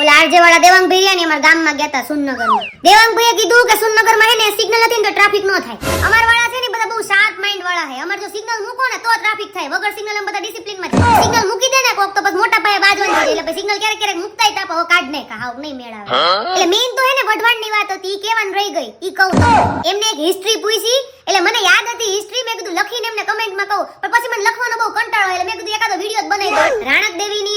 ઓલા RJ વાળા દેવાંગ ભૈયા ને અમારા ગામમાં ગયા હતા સુનગરમાં દેવાંગ ભૈયા કીધું કે સુનગરમાં હે ને સિગ્નલ નથી ને તો ટ્રાફિક નો થાય. અમાર વાળા છે ને બધા બહુ શાર્પ માઇન્ડ વાળા હે અમાર જો સિગ્નલ મૂકો ને તો ટ્રાફિક થાય. વગર સિગ્નલ બધા ડિસિપ્લિનમાં સિગ્નલ મૂકી દે ને કોક તો બસ મોટા પાયે બાજવાનું થાય એટલે સિગ્નલ ક્યારેક ક્યારેક મુકતાય તાપ હવે કાઢ ને હાવ નહીં મેળાવે. એટલે મેઈન તો હે ને વઢવાણની વાત હતી ઈ કેવાનું રહી ગઈ. ઈ કહું. એમને એક હિસ્ટ્રી પૂછી એટલે મને યાદ હતી હિસ્ટ્રી મેં કીધું લખીને એમને કમેન્ટમાં કહું. પણ પછી મને લખવાનો બહુ કંટાળો એટલે મેં કીધું એકાદો વિડિયો જ બનાવી દઉં. રાણક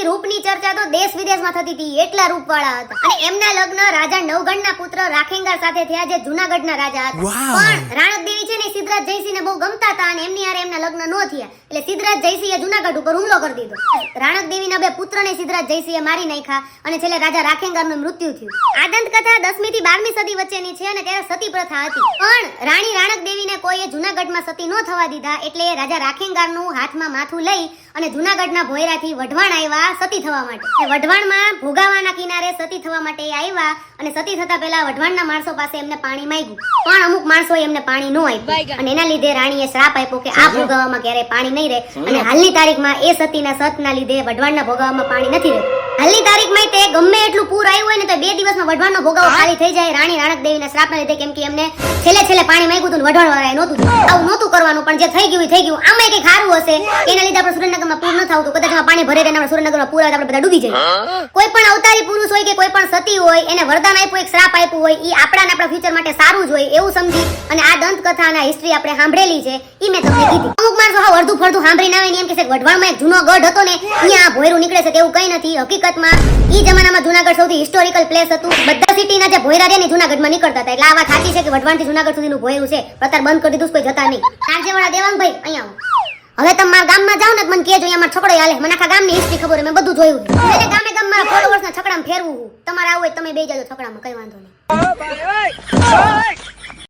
દેવીની રૂપની ચર્ચા તો દેશ વિદેશમાં થતી હતી એટલા રૂપવાળા હતા. અને એમના લગ્ન રાજા નવગણના પુત્ર રાખેંગાર સાથે થયા જે જૂનાગઢના રાજા હતા. પણ રાણક દેવી છે ને સિદ્ધરાજ જયસિંહને બહુ ગમતા હતા અને એમની હારે એમના લગ્ન નો થયા. એટલે સિદ્ધરાજ જયસિંહે જૂનાગઢ ઉપર હુમલો કરી દીધો. રાણક દેવીના બે પુત્રને સિદ્ધરાજ જયસિંહે મારી નાખ્યા અને છેલ્લે રાજા રાખેંગરનું મૃત્યુ થયું. આદંત કથા 10મી થી 12મી સદી વચ્ચેની છે અને ત્યારે સતી પ્રથા હતી. પણ રાણી રાણક દેવીને કોઈએ જૂનાગઢમાં સતી ન થવા દીધા એટલે રાજા રાખેંગારનું હાથમાં માથું લઈ અને જૂનાગઢના ભોયરાથી વઢવાણ આવ્યા સતી થવા માટે. વઢવાણમાં ભોગાવાના કિનારે સતી થવા માટે આવ્યા અને સતી થતા પહેલા વઢવાણના માણસો પાસે એમને પાણી માંગ્યું. પણ અમુક માણસો એમને પાણી ન આપ્યું. અને એના લીધે રાણીએ શ્રાપ આપ્યો કે આ ભોગાવામાં ક્યારેય પાણી નહીં રહે. અને હાલની તારીખમાં એ સતીના સતના લીધે વઢવાણના ભોગાવામાં પાણી નથી રહેતું. હાલની તારીખમાં તે ગમે એટલું પૂર આવ્યું હોય ને તો બે દિવસમાં વઢવાણનો ભોગાવો ખાલી થઈ જાય. રાણી રાણક દેવીના શ્રાપના લીધે કેમ કે એમને છેલ્લે છેલ્લે પાણી માંગ્યું હતું ને વઢવાણ વાળાએ નહોતું આવું નહોતું કરવાનું પણ જે થઈ ગયું થઈ ગયું. આમાં કંઈ ખારું હશે? એના લીધે આપણે સુરેન્દ્રનગરમાં પૂર ન હતું કદાચ પાણી ભરે રહે ને સુરેન્દ્રનગરમાં પૂર આપણે બધા ડૂબી જાય કોઈ પણ અવતારી પુરુષ હોય કે કોઈ પણ સતી હોય, એને વરદાન આપ્યું, એક શ્રાપ આપ્યું હોય એ આપણા આપણા ફ્યુચર માટે સારું જ હોય એવું સમજી અને આ દંતકથા અને હિસ્ટ્રી આપણે સાંભળેલી છે એ મેં તમને કીધી. અમુક માણસો હા અડધું ફરધું સાંભળીને આવે એમ કે વઢવાણમાં એક જૂનો ગઢ હતો ને અહીંયા ભોયરું નીકળે છે તેવું કંઈ નથી. હકીકતમાં એ જમાનામાં જુનાગઢ સૌથી હિસ્ટોરિકલ પ્લેસ હતું. બધા સિટીના જે ભોયરા છે ને જુનાગઢમાં નીકળતા હતા. એટલે આ વાત સાચી છે કે વઢવાણથી જુનાગઢ સુધીનું ભોયરું છે. પ્રતાર બંધ કરી દીધું કોઈ જતા નહીં. કાંજેવાળા દેવાંગભાઈ, અહીંયા આવો. હવે તમે મારા ગામમાં જાવ ને મને કેજો અહીંયા છોકરો હાલે. મને આખા ગામની હિસ્ટ્રી ખબર મેં બધું જોયું. એટલે ગામે ગામ મારા ફોલોવર્સ ના છકડામાં ફેરવું તમારે આવું હોય તમે બે જાજો, છકડામાં, કઈ વાંધો નહીં.